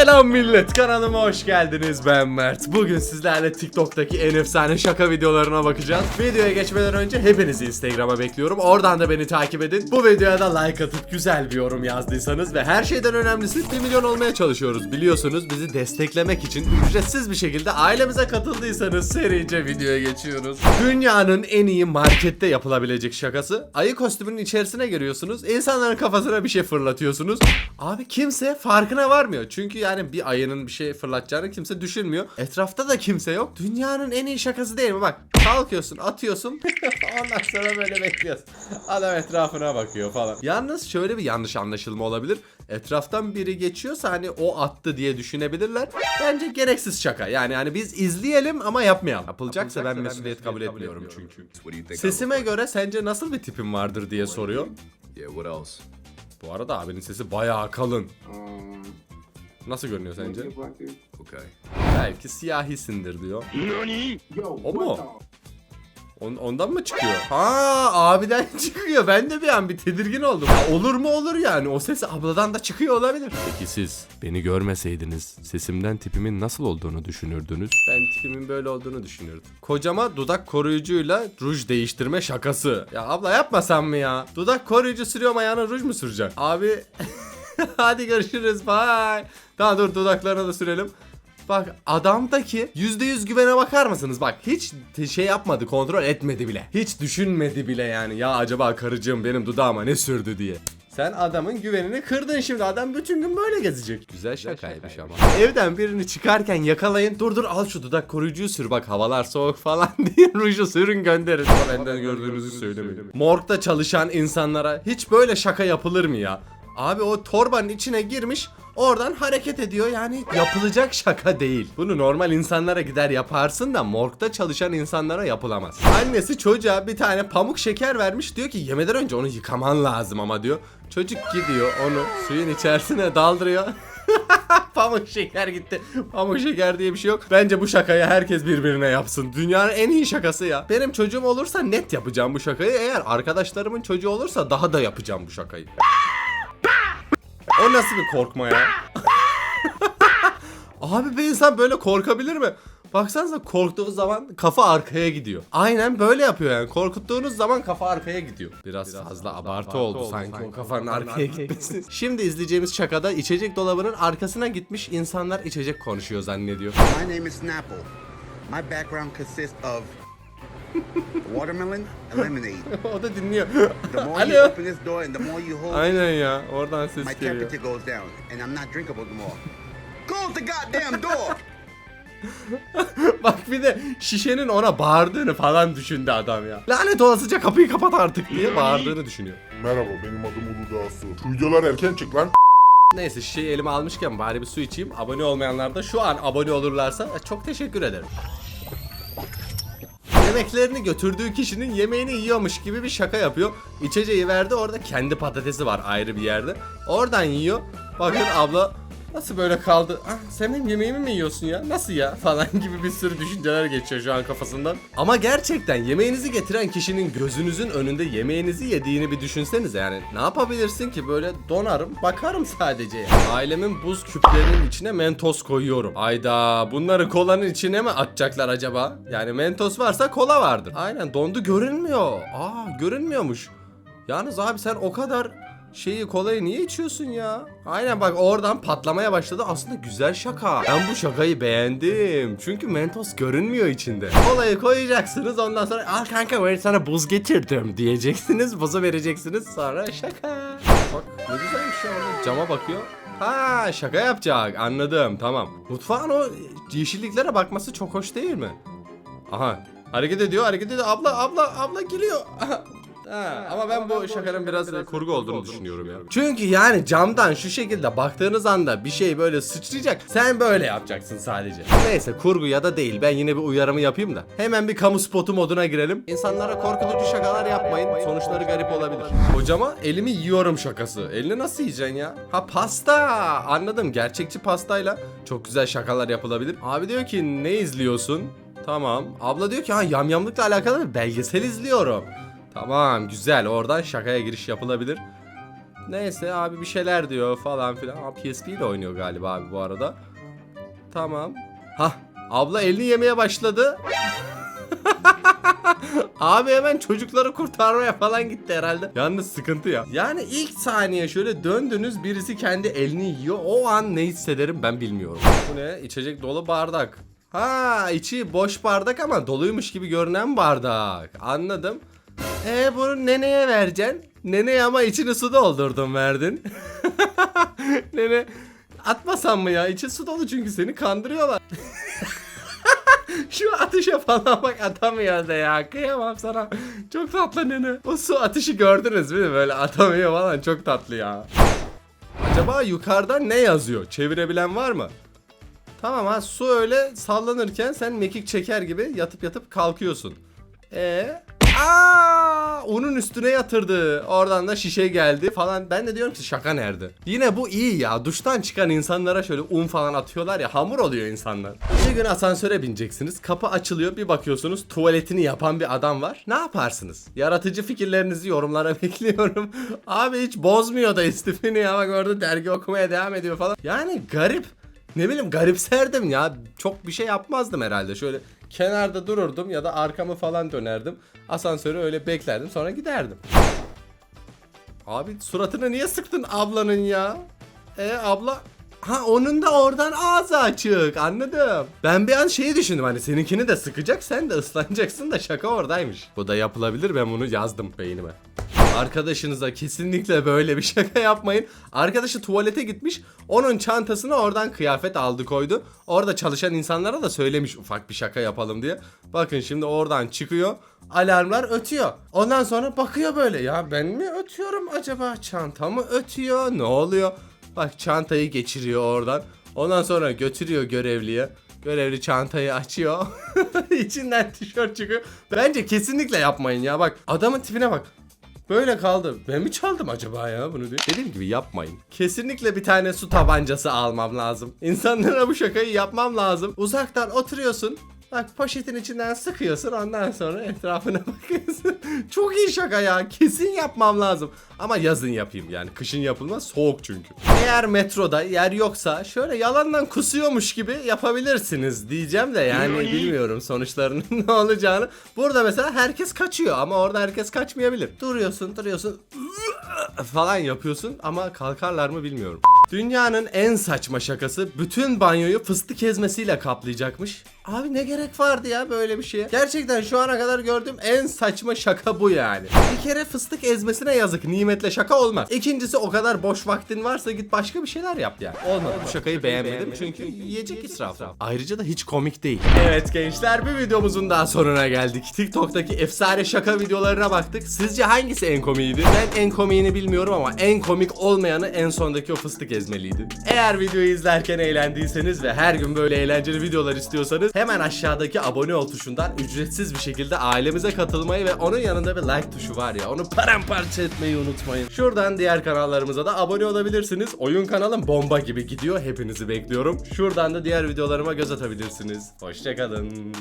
Selam millet. Kanalıma hoş geldiniz. Ben Mert. Bugün sizlerle TikTok'taki en efsane şaka videolarına bakacağız. Videoya geçmeden önce hepinizi Instagram'a bekliyorum. Oradan da beni takip edin. Bu videoya da like atıp güzel bir yorum yazdıysanız Ve her şeyden önemlisi 1 milyon olmaya çalışıyoruz. Biliyorsunuz bizi desteklemek için ücretsiz bir şekilde ailemize katıldıysanız serice videoya geçiyoruz. Dünyanın en iyi markette yapılabilecek şakası. Ayı kostümünün içerisine giriyorsunuz. İnsanların kafasına bir şey fırlatıyorsunuz. Abi kimse farkına varmıyor. Çünkü yani bir ayının bir şey fırlatacağını kimse düşünmüyor. Etrafta da kimse yok. Dünyanın en iyi şakası değil mi? Bak kalkıyorsun atıyorsun. Ondan sonra böyle bekliyorsun. Adam etrafına bakıyor falan. Yalnız şöyle bir yanlış anlaşılma olabilir. Etraftan biri geçiyorsa hani o attı diye düşünebilirler. Bence gereksiz şaka. Yani hani biz izleyelim ama yapmayalım. Yapılacaksa ben mesuliyet kabul etmiyorum çünkü. Sesime göre sence nasıl bir tipim vardır diye soruyor. Yeah. What else? Bu arada abinin sesi bayağı kalın. Nasıl görünüyor sence? Okay. Belki siyahisindir diyor. Yo, O mu? On- ondan mı çıkıyor? Ha abiden çıkıyor. Ben de bir an bir tedirgin oldum. Olur mu olur yani. O ses abladan da çıkıyor olabilir. Peki siz beni görmeseydiniz sesimden tipimin nasıl olduğunu düşünürdünüz? Ben tipimin böyle olduğunu düşünürdüm. Kocama dudak koruyucuyla ruj değiştirme şakası. Ya abla yapmasam mı ya? Dudak koruyucu sürüyorum ayağına ruj mu süreceksin? Abi hadi görüşürüz bye. Tamam dur dudaklarına da sürelim. Bak adamdaki %100 güvene bakar mısınız? Bak hiç şey yapmadı, kontrol etmedi bile. Hiç düşünmedi bile yani. Ya acaba karıcığım benim dudağıma ne sürdü diye. Sen adamın güvenini kırdın şimdi. Adam bütün gün böyle gezecek. Güzel şakaymış ama. Evden birini çıkarken yakalayın. Dur dur al şu dudak koruyucuyu sür. Bak havalar soğuk falan diye ruju sürün gönderin. Benden gördüğünüzü söylemeyin. Morgda çalışan insanlara hiç böyle şaka yapılır mı ya? Abi o torbanın içine girmiş oradan hareket ediyor yani yapılacak şaka değil. Bunu normal insanlara gider yaparsın da morgda çalışan insanlara yapılamaz. Annesi çocuğa bir tane pamuk şeker vermiş diyor ki yemeden önce onu yıkaman lazım ama diyor. Çocuk gidiyor onu suyun içerisine daldırıyor. Pamuk şeker gitti. Pamuk şeker diye bir şey yok. Bence bu şakayı herkes birbirine yapsın. Dünyanın en iyi şakası ya. Benim çocuğum olursa net yapacağım bu şakayı. Eğer arkadaşlarımın çocuğu olursa daha da yapacağım bu şakayı. O nasıl bir korkma ya? Abi bir insan böyle korkabilir mi? Baksanıza korktuğu zaman kafa arkaya gidiyor. Aynen böyle yapıyor yani. Korkuttuğunuz zaman kafa arkaya gidiyor. Biraz, fazla, abartı, oldu, sanki, o kafanın arkaya gitmesi. Şimdi izleyeceğimiz şakada içecek dolabının arkasına gitmiş insanlar içecek konuşuyor zannediyor. My name is Snapple. My background consists of watermelon lemonade. o da dinliyor. The more you Alo. open this door and the more you hold, Aynen ya oradan ses my geliyor. temperature goes down, and I'm not drinkable no more. Close the goddamn door! Bak bir de şişenin ona bağırdığını falan düşündü adam ya. Lanet olasıca kapıyı kapat artık diye bağırdığını düşünüyor. Merhaba benim adım Uludağ Su. Şu videolar erken çık lan. Neyse şişeyi elime almışken bari bir su içeyim. Abone olmayanlar da şu an abone olurlarsa çok teşekkür ederim. Yemeklerini götürdüğü kişinin yemeğini yiyormuş gibi bir şaka yapıyor. İçeceği verdi orada kendi patatesi var ayrı bir yerde. Oradan yiyor. Bakın abla nasıl böyle kaldı? Ah, sen benim yemeğimi mi yiyorsun ya? Nasıl ya? Falan gibi bir sürü düşünceler geçiyor şu an kafasından. Ama gerçekten yemeğinizi getiren kişinin gözünüzün önünde yemeğinizi yediğini bir düşünsenize yani. Ne yapabilirsin ki böyle donarım bakarım sadece. Ailemin buz küplerinin içine mentos koyuyorum. Ayda bunları kolanın içine mi atacaklar acaba? Yani mentos varsa kola vardır. Aynen dondu görünmüyor. Aa görünmüyormuş. Yalnız abi sen o kadar şeyi kolayı niye içiyorsun ya? Aynen bak oradan patlamaya başladı. Aslında güzel şaka. Ben bu şakayı beğendim. Çünkü mentos görünmüyor içinde. Kolayı koyacaksınız ondan sonra al kanka ben sana buz getirdim diyeceksiniz. Buzu vereceksiniz sonra şaka. Bak ne güzelmiş ya orada cama bakıyor. Ha şaka yapacak anladım tamam. Mutfağın o yeşilliklere bakması çok hoş değil mi? Aha hareket ediyor hareket ediyor abla abla abla geliyor. Ha, ama ben bu şakanın biraz kurgu olduğunu düşünüyorum ya. Çünkü yani camdan şu şekilde baktığınız anda bir şey böyle sıçrayacak. Sen böyle yapacaksın sadece. Neyse kurgu ya da değil. Ben yine bir uyarımı yapayım da. Hemen bir kamu spotu moduna girelim. İnsanlara korkutucu şakalar yapmayın. Sonuçları garip olabilir. Hocama elimi yiyorum şakası. Elini nasıl yiyeceksin ya? Ha pasta. Anladım. Gerçekçi pastayla çok güzel şakalar yapılabilir. Abi diyor ki ne izliyorsun? Tamam. Abla diyor ki ha yamyamlıkla alakalı bir belgesel izliyorum. Tamam güzel oradan şakaya giriş yapılabilir. Neyse abi bir şeyler diyor falan filan. Ama PSP ile oynuyor galiba abi bu arada. Tamam. Hah abla elini yemeye başladı. Abi hemen çocukları kurtarmaya falan gitti herhalde. Yalnız sıkıntı ya. Yani ilk saniye şöyle döndünüz birisi kendi elini yiyor. O an ne hissederim ben bilmiyorum. Bu ne? İçecek dolu bardak. Ha içi boş bardak ama doluymuş gibi görünen bardak. Anladım. E bunu neneye vereceksin. Neneye ama içini su doldurdun verdin. Nene atmasan mı ya? İçi su dolu çünkü seni kandırıyorlar. Şu atışa falan bak atamıyor da ya. Kıyamam sana. Çok tatlı nene. O su atışı gördünüz değil mi? Böyle atamıyor falan. Çok tatlı ya. Acaba yukarıda ne yazıyor? Çevirebilen var mı? Tamam ha su öyle sallanırken sen mekik çeker gibi yatıp yatıp kalkıyorsun. E Aa, onun üstüne yatırdı. Oradan da şişe geldi falan. Ben de diyorum ki şaka nerede? Yine bu iyi ya. Duştan çıkan insanlara şöyle un falan atıyorlar ya. Hamur oluyor insanlar. Bir gün asansöre bineceksiniz. Kapı açılıyor. Bir bakıyorsunuz tuvaletini yapan bir adam var. Ne yaparsınız? Yaratıcı fikirlerinizi yorumlara bekliyorum. Abi hiç bozmuyor da istifini ya. Bak orada dergi okumaya devam ediyor falan. Yani garip. Ne bileyim garipserdim ya. Çok bir şey yapmazdım herhalde. Şöyle kenarda dururdum ya da arkamı falan dönerdim. Asansörü öyle beklerdim sonra giderdim. Abi suratını niye sıktın ablanın ya? E abla Ha onun da oradan ağzı açık anladım. Ben bir an şeyi düşündüm hani seninkini de sıkacak sen de ıslanacaksın da şaka oradaymış. Bu da yapılabilir ben bunu yazdım beynime. Arkadaşınıza kesinlikle böyle bir şaka yapmayın. Arkadaşı tuvalete gitmiş. Onun çantasına oradan kıyafet aldı koydu. Orada çalışan insanlara da söylemiş ufak bir şaka yapalım diye. Bakın şimdi oradan çıkıyor. Alarmlar ötüyor. Ondan sonra bakıyor böyle. Ya ben mi ötüyorum acaba? Çanta mı ötüyor? Ne oluyor? Bak çantayı geçiriyor oradan. Ondan sonra götürüyor görevliye. Görevli çantayı açıyor. İçinden tişört çıkıyor. Bence kesinlikle yapmayın ya. Bak adamın tipine bak. Böyle kaldı. Ben mi çaldım acaba ya bunu diyor. Dediğim gibi yapmayın. Kesinlikle bir tane su tabancası almam lazım. İnsanlara bu şakayı yapmam lazım. Uzaktan oturuyorsun. Bak poşetin içinden sıkıyorsun ondan sonra etrafına bakıyorsun. Çok iyi şaka ya. Kesin yapmam lazım. Ama yazın yapayım yani. Kışın yapılmaz soğuk çünkü. Eğer metroda yer yoksa şöyle yalandan kusuyormuş gibi yapabilirsiniz diyeceğim de yani bilmiyorum sonuçlarının ne olacağını. Burada mesela herkes kaçıyor ama orada herkes kaçmayabilir. Duruyorsun duruyorsun falan yapıyorsun ama kalkarlar mı bilmiyorum. Dünyanın en saçma şakası bütün banyoyu fıstık ezmesiyle kaplayacakmış. Abi ne gerek vardı ya böyle bir şeye? Gerçekten şu ana kadar gördüğüm en saçma şaka bu yani. Bir kere fıstık ezmesine yazık. Nimetle şaka olmaz. İkincisi o kadar boş vaktin varsa git başka bir şeyler yap yani. Olmadı. Bu şakayı beğenmedim çünkü yiyecek israfı. Ayrıca da hiç komik değil. Evet gençler bir videomuzun daha sonuna geldik. TikTok'taki efsane şaka videolarına baktık. Sizce hangisi en komiydi? Ben en komiğini bilmiyorum ama en komik olmayanı en sondaki o fıstık ezmeliydi. Eğer videoyu izlerken eğlendiyseniz ve her gün böyle eğlenceli videolar istiyorsanız hemen aşağıdaki abone ol tuşundan ücretsiz bir şekilde ailemize katılmayı ve onun yanında bir like tuşu var ya onu paramparça etmeyi unutmayın. Şuradan diğer kanallarımıza da abone olabilirsiniz. Oyun kanalım bomba gibi gidiyor. Hepinizi bekliyorum. Şuradan da diğer videolarıma göz atabilirsiniz. Hoşçakalın.